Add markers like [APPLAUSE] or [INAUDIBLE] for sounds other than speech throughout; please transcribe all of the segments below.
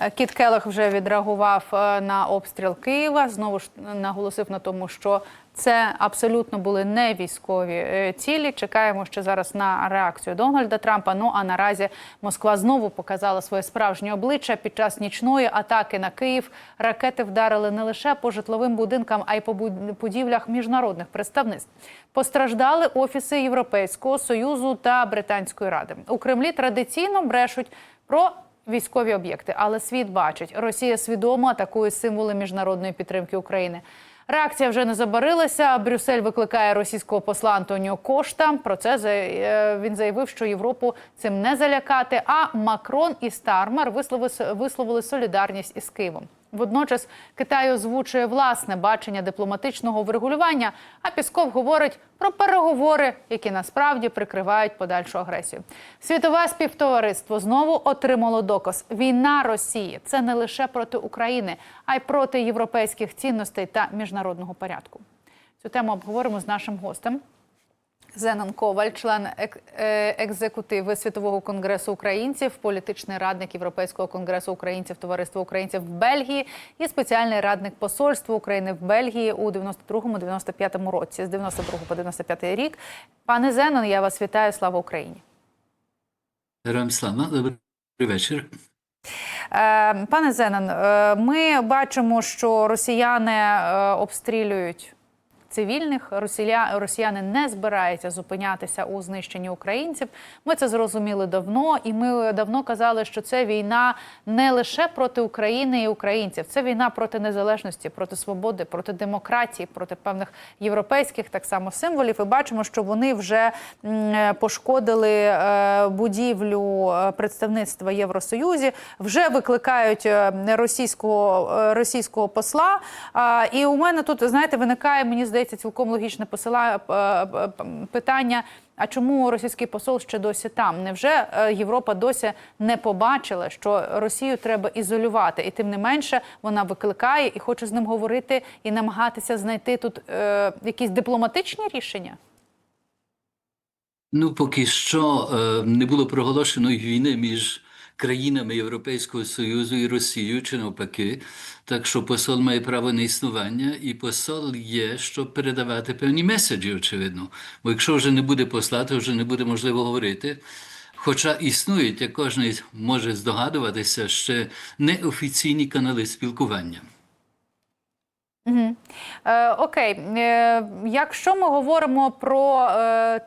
Е, Кіт Келех вже відреагував е, на обстріл Києва. Знову ж наголосив на тому, що це абсолютно були не військові е, цілі. Чекаємо ще зараз на реакцію Дональда Трампа. Ну а наразі Москва знову показала своє справжнє обличчя під час нічної атаки на Київ. Ракети вдарили не лише по житловим будинкам, а й по буд- будівлях міжнародних представництв. Постраждали офіси Європейського союзу та Британської ради. У Кремлі традиційно брешуть про військові об'єкти, але світ бачить, Росія свідомо атакує символи міжнародної підтримки України. Реакція вже не забарилася. Брюссель викликає російського посла Антоніо Кошта. Про це е, він заявив, що Європу цим не залякати. А Макрон і Стармер висловили солідарність із Києвом. Водночас Китай озвучує власне бачення дипломатичного врегулювання. А Пісков говорить про переговори, які насправді прикривають подальшу агресію. Світове співтовариство знову отримало доказ: війна Росії це не лише проти України, а й проти європейських цінностей та міжнародного порядку. Цю тему обговоримо з нашим гостем. Зенон Коваль, член е, екзекутиви Світового конгресу українців, політичний радник Європейського конгресу українців Товариства українців в Бельгії і спеціальний радник Посольства України в Бельгії у 92-95 році, з 92 по 95 рік. Пане Зенон, я вас вітаю. Слава Україні. Героям слава, добрий вечір. Е, Пане Зенон, е, ми бачимо, що росіяни обстрілюють цивільних. Росіля... Росіяни не збираються зупинятися у знищенні українців. Ми це зрозуміли давно, і ми давно казали, що це війна не лише проти України і українців, це війна проти незалежності, проти свободи, проти демократії, проти певних європейських так само символів. І бачимо, що вони вже пошкодили е, будівлю е, представництва Євросоюзі, вже викликають е, російського російського посла. І у мене тут знаєте виникає, мені здається, цілком логічне посила е, е, питання. А чому російський посол ще досі там? Невже е, Європа досі не побачила, що Росію треба ізолювати, і тим не менше вона викликає і хоче з ним говорити і намагатися знайти тут е, якісь дипломатичні рішення? Ну, поки що е, не було проголошеної війни між країнами Європейського Союзу і Росією, чи навпаки. Так що посол має право на існування, і посол є, щоб передавати певні меседжі, очевидно. Бо якщо вже не буде посла, то вже не буде можливо говорити. Хоча існують, як кожен може здогадуватися, ще неофіційні канали спілкування. Угу. Е, окей, е, якщо ми говоримо про е,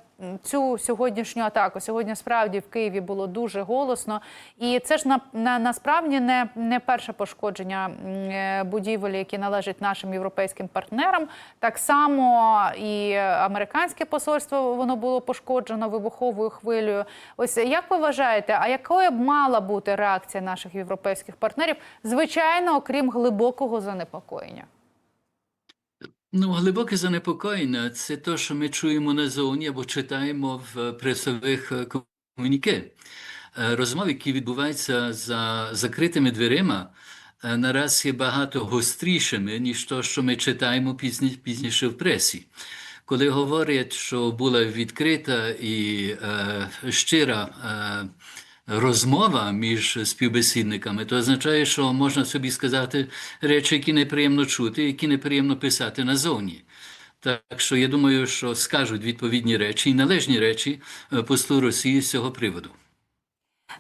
цю сьогоднішню атаку, сьогодні справді в Києві було дуже голосно, і це ж на, на насправді не, не перше пошкодження е, будівель, які належать нашим європейським партнерам. Так само і американське посольство воно було пошкоджено вибуховою хвилею. Ось як ви вважаєте, а якою б мала бути реакція наших європейських партнерів, звичайно, окрім глибокого занепокоєння? Ну, глибоке занепокоєння це те, що ми чуємо назовні або читаємо в пресових е, комуніке. Е, Розмови, які відбуваються за закритими дверима, е, нараз є багато гострішими, ніж те, що ми читаємо пізні, пізніше в пресі. Коли говорять, що була відкрита і е, щира е, розмова між співбесідниками, то означає, що можна собі сказати речі, які неприємно чути, які неприємно писати назовні. Так що я думаю, що скажуть відповідні речі і належні речі е, послу Росії з цього приводу.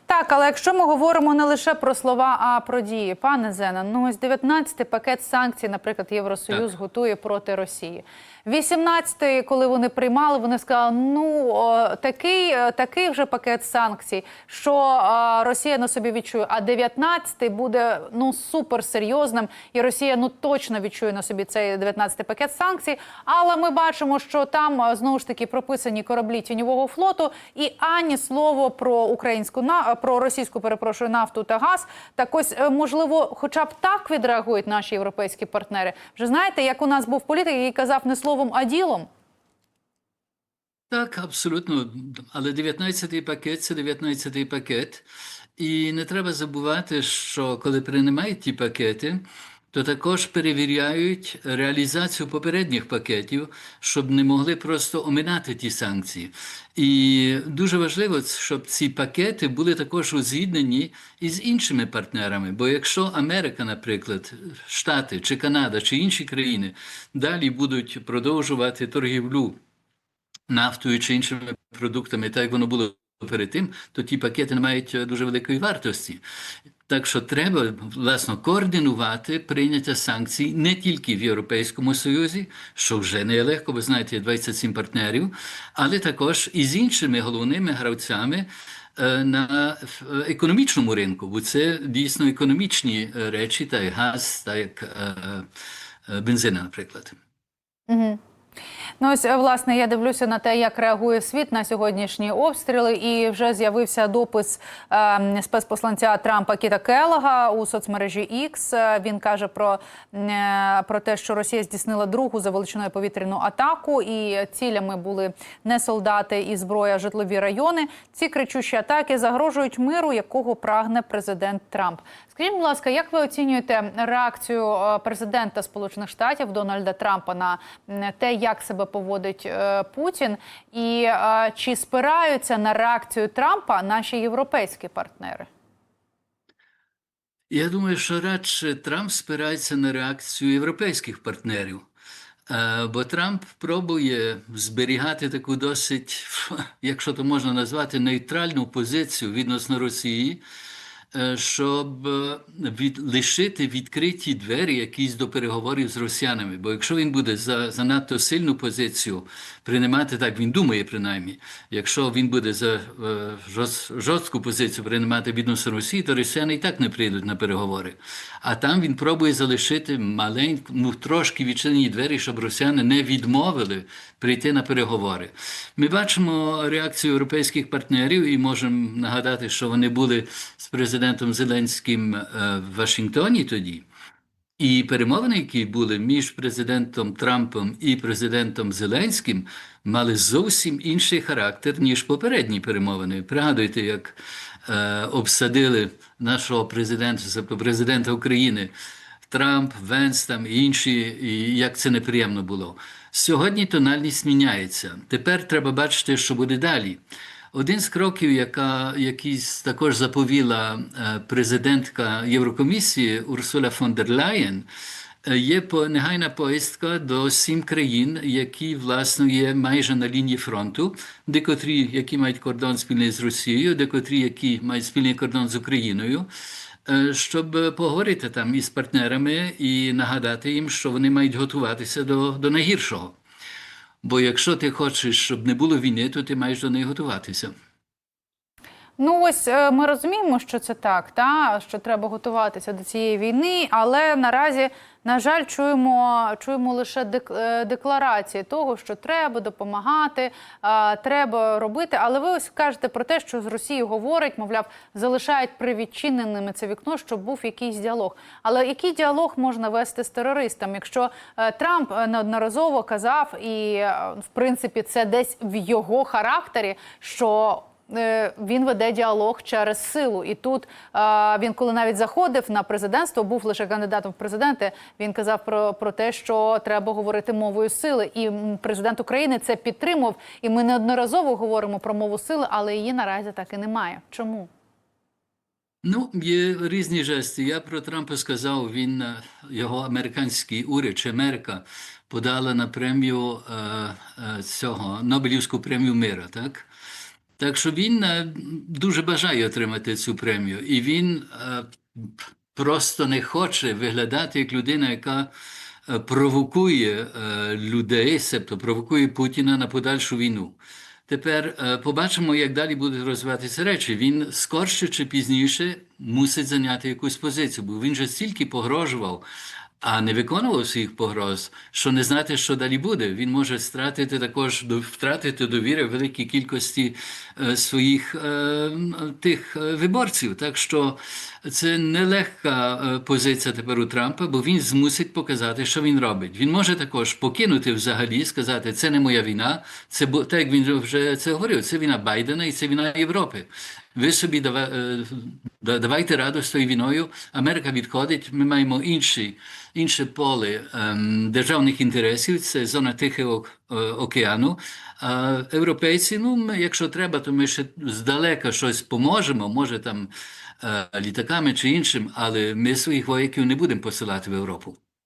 Так, але якщо ми говоримо не лише про слова, а про дії, пане Зена, ну ось 19-й пакет санкцій, наприклад, Євросоюз Так. готує проти Росії. 18-й, коли вони приймали, вони сказали, ну о, такий, е, такий вже пакет санкцій, що е, Росія на собі відчує. А 19-й буде ну суперсерйозним, і Росія ну точно відчує на собі цей 19-й пакет санкцій. Але ми бачимо, що там е, знову ж таки прописані кораблі тіньового флоту, і ані слово про українську на про російську перепрошую нафту та газ. Так ось е, можливо, хоча б так відреагують наші європейські партнери. Вже знаєте, як у нас був політик, який казав не словом, а ділом. Так, абсолютно. Але 19-й пакет це 19-й пакет. І не треба забувати, що коли приймають ті пакети, то також перевіряють реалізацію попередніх пакетів, щоб не могли просто оминати ті санкції. І дуже важливо, щоб ці пакети були також узгіднені із іншими партнерами. Бо якщо Америка, наприклад, Штати чи Канада чи інші країни далі будуть продовжувати торгівлю нафтою чи іншими продуктами, так як воно було перед тим, то ті пакети не мають дуже великої вартості. Так що треба власно координувати прийняття санкцій не тільки в Європейському Союзі, що вже не легко, ви знаєте, є 27 партнерів, але також і з іншими головними гравцями е, на е, економічному ринку, бо це дійсно економічні е, речі, так як газ, так як бензина, наприклад. Угу. Ну, ось, е, власне, я дивлюся на те, як реагує світ на сьогоднішні обстріли, і вже з'явився допис е, спецпосланця Трампа Кіта Келлога у соцмережі X. Е, Він каже про, е, про те, що Росія здійснила другу за величиною повітряну атаку, і цілями були не солдати і зброя, а житлові райони. Ці кричущі атаки загрожують миру, якого прагне президент Трамп. Скажіть, будь ласка, як ви оцінюєте реакцію е, президента Сполучених Штатів Дональда Трампа на те, як себе поводить е, Путін, і е, чи спираються на реакцію Трампа наші європейські партнери? Я думаю, що радше Трамп спирається на реакцію європейських партнерів. Е, Бо Трамп пробує зберігати таку досить, [LAUGHS] якщо то можна назвати, нейтральну позицію відносно Росії, щоб е, від, лишити відкриті двері якісь до переговорів з росіянами. Бо якщо він буде за занадто сильну позицію приймати, так він думає принаймні, якщо він буде за е, жорст- жорстку позицію приймати відносно Росії, то росіяни і так не прийдуть на переговори. А там він пробує залишити маленьку, ну трошки відчинені двері, щоб росіяни не відмовили прийти на переговори. Ми бачимо реакцію європейських партнерів і можемо нагадати, що вони були з президентом Зеленським е, в Вашингтоні тоді. І перемовини, які були між президентом Трампом і президентом Зеленським, мали зовсім інший характер, ніж попередні перемовини. Пригадуйте, як е, обсадили нашого президента, президента України Трамп, Венс там і інші, і як це неприємно було. Сьогодні тональність міняється. Тепер треба бачити, що буде далі. Один з кроків, яка який також заповіла е, президентка Єврокомісії Урсула фон дер Ляєн, е, є негайна поїздка до сім країн, які власне є майже на лінії фронту, декотрі, які мають кордон спільний з Росією, декотрі, які мають спільний кордон з Україною. е, Щоб поговорити там із партнерами і нагадати їм, що вони мають готуватися до, до найгіршого. Бо якщо ти хочеш, щоб не було війни, то ти маєш до неї готуватися. Ну ось е, ми розуміємо, що це так, та що треба готуватися до цієї війни, але наразі, на жаль, чуємо, чуємо лише е, декларації того, що треба допомагати, треба робити. Але ви ось кажете про те, що з Росією говорять, мовляв, залишають привідчиненими це вікно, щоб був якийсь діалог. Але який діалог можна вести з терористами, якщо е, Трамп неодноразово казав, і в принципі це десь в його характері, що він веде діалог через силу. І тут е, він, коли навіть заходив на президентство, був лише кандидатом в президенти. Він казав про, про те, що треба говорити мовою сили. І президент України це підтримав. І ми неодноразово говоримо про мову сили, але її наразі так і немає. Чому? Ну, є різні жести. Я про Трампа сказав, він е, його американський уряд чи Америка подала на премію е, е, цього Нобелівську премію мира, так? Так що він е, дуже бажає отримати цю премію, і він е, просто не хоче виглядати як людина, яка е, провокує людей, себто провокує Путіна на подальшу війну. Тепер побачимо, як далі будуть розвиватися речі. Він скорше чи пізніше мусить зайняти якусь позицію, бо він же стільки погрожував, а не виконував своїх погроз, що не знати, що далі буде. Він може стратити також втратити довіри великій кількості е, своїх е, тих е, виборців. Так що це нелегка позиція тепер у Трампа, бо він змусить показати, що він робить. Він може також покинути взагалі, сказати, це не моя війна, це так як він вже це говорив, це війна Байдена і це війна Європи. Ви собі е, да- давайте раду з тою війною. Америка відходить. Ми маємо інший, інше поле ем, державних інтересів. Це зона Тихого е, океану. А європейці, ну ми, якщо треба, то ми ще здалека щось поможемо. Може там е, літаками чи іншим, але ми своїх вояків не будемо посилати в Європу.